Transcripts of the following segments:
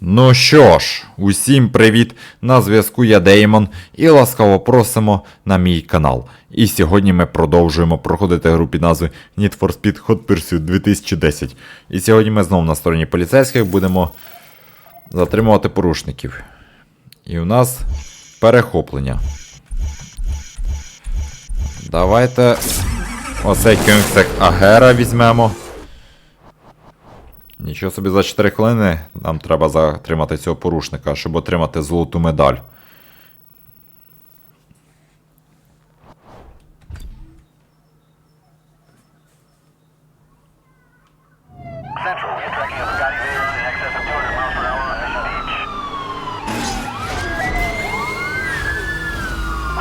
Ну що ж, усім привіт! На зв'язку я Деймон і ласкаво просимо на мій канал. І сьогодні ми продовжуємо проходити гру під назвою Need for Speed Hot Pursuit 2010. І сьогодні ми знову на стороні поліцейських будемо затримувати порушників. І у нас перехоплення. Давайте оцей кюнсек Агера візьмемо. Нічого собі за 4 хвилини нам треба затримати цього порушника, щоб отримати золоту медаль. Central, we are tracking a Bugatti Veyron in excess of 200 miles per hour on Mission Beach.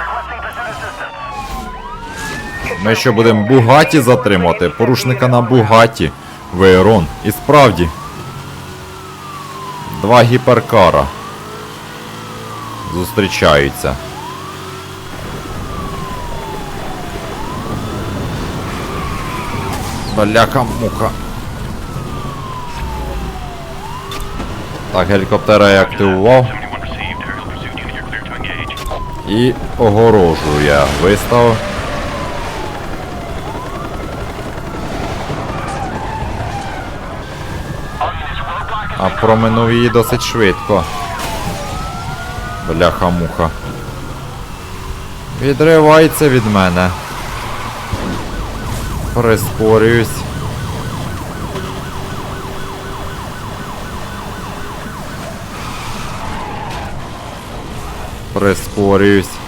Requesting pursuit assistance. Ми що будемо Бугаті затримати? Порушника на Бугаті. Вейрон. І справді. Два гіперкара. Зустрічаються. Баляка муха. Так, гелікоптера я активував. 71 received. Aerial pursuit unit, you're clear to engage. І огорожу я виставив. А проминув її досить швидко. Бляха-муха. Відривається від мене. Прискорююсь. Прискорююсь.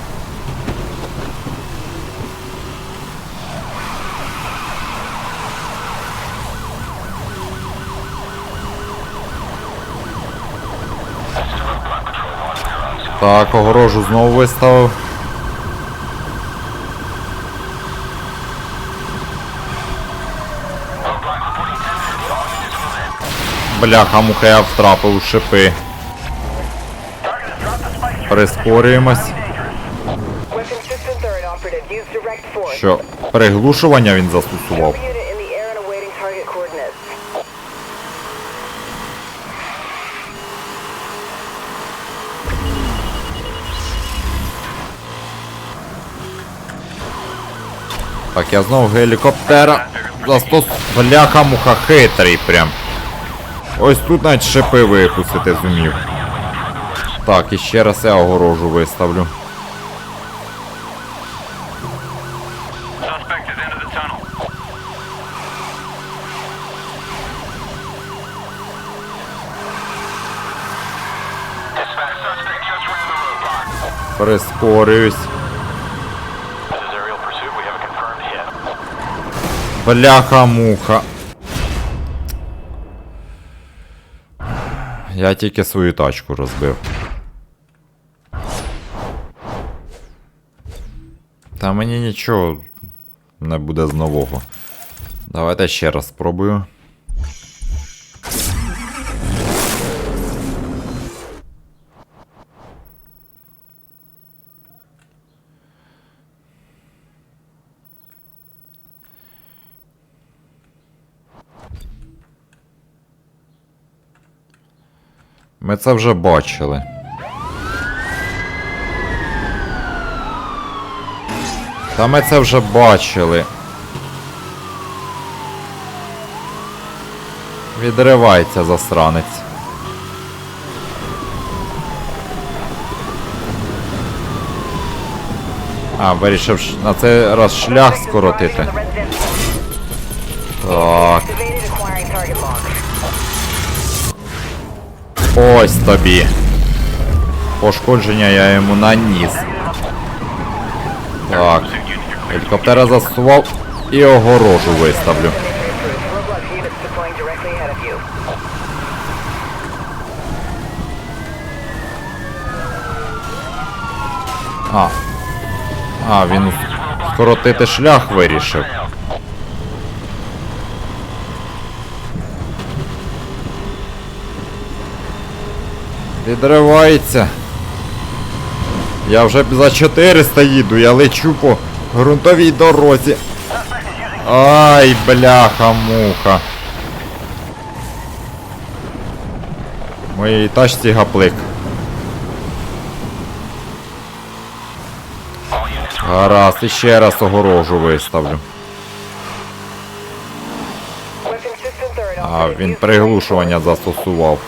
Так, огорожу знову виставив. Бляха, муха, я втрапив у шипи. Прискорюємось. Weapon System 3rd operative, use direct force. Що, приглушування він застосував? Так, я знову гелікоптера. Застос... Бляха муха хитрий прям. Ось тут навіть шипи випустити зумів. Так, і ще раз я огорожу виставлю. Suspect hit. Бляха муха. Я тільки свою тачку розбив. Та мені нічого не буде з нового. Давайте ще раз спробую. Ми це вже бачили. Та ми це вже бачили. Відривається засранець. А, вирішив на цей раз шлях скоротити. Так. Ось тобі. Пошкодження я йому наніс. Так. Гелікоптера застосував і огорожу виставлю. А. А, він скоротити шлях вирішив. Відривається. Я вже за 400 їду, я лечу по ґрунтовій дорозі. Ай, бляха, муха. В моїй тачці гаплик. Гаразд, і ще раз огорожу виставлю. А він приглушування застосував.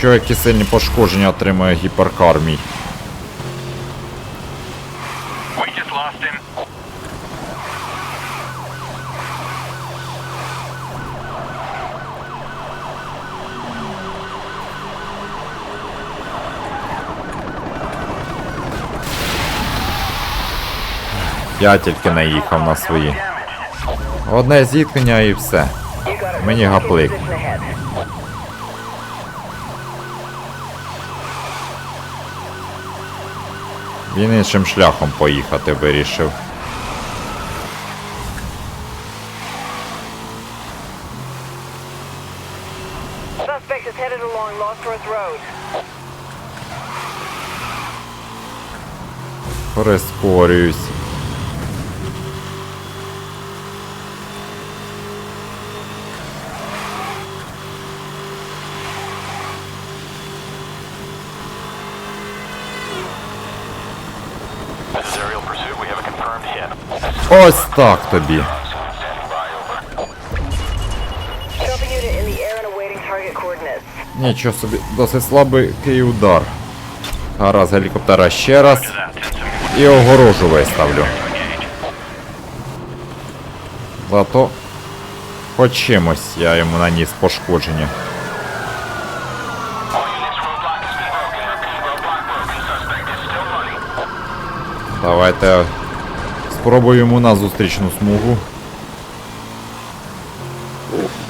Нічого, які сильні пошкодження отримує гіперкар мій. Я тільки наїхав на свої. Одне зіткнення і все. Мені гаплик. Він іншим шляхом поїхати вирішив. Прискорююсь. awaiting target coordinates. Нічого собі, досить слабий удар. Гаразд, гелікоптера ще раз. That 10 І огорожу виставлю. engage. Зато хоч чимось я йому наніс пошкодження. All units, roadblock has been broken. Repeat, roadblock broken. Suspect is still running. Давайте спробую йому на зустрічну смугу.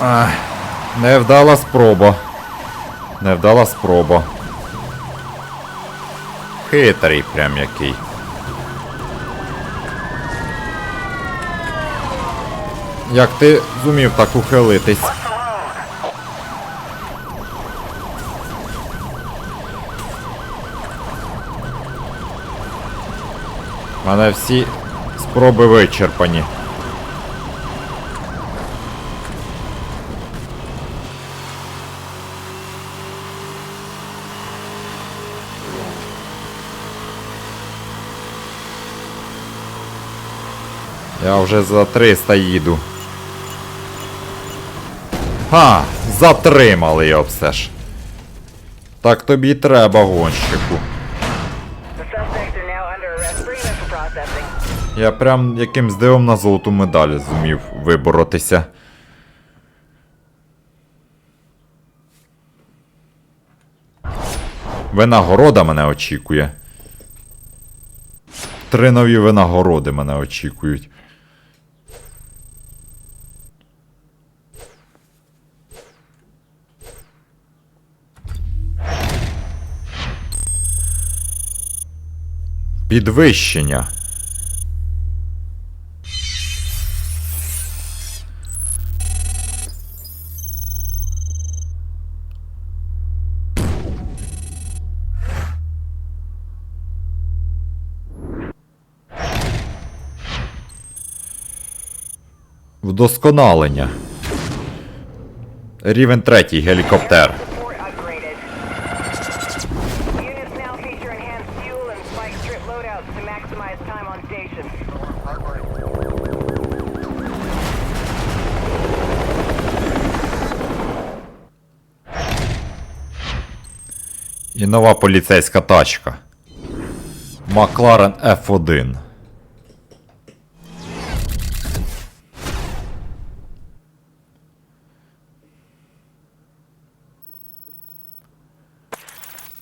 Ах, невдала спроба. Невдала спроба. Хитрий прям який. Як ти зумів так ухилитись? Мене всі спроби вичерпані. Я вже за 300 їду. Ха! Затримали його все ж. Так тобі треба, гонщику. Я прям якимсь дивом на золоту медаль зумів виборотися. Винагорода мене очікує. Три нові винагороди мене очікують. Підвищення. Maximize time on station. І нова поліцейська тачка. Макларен F1.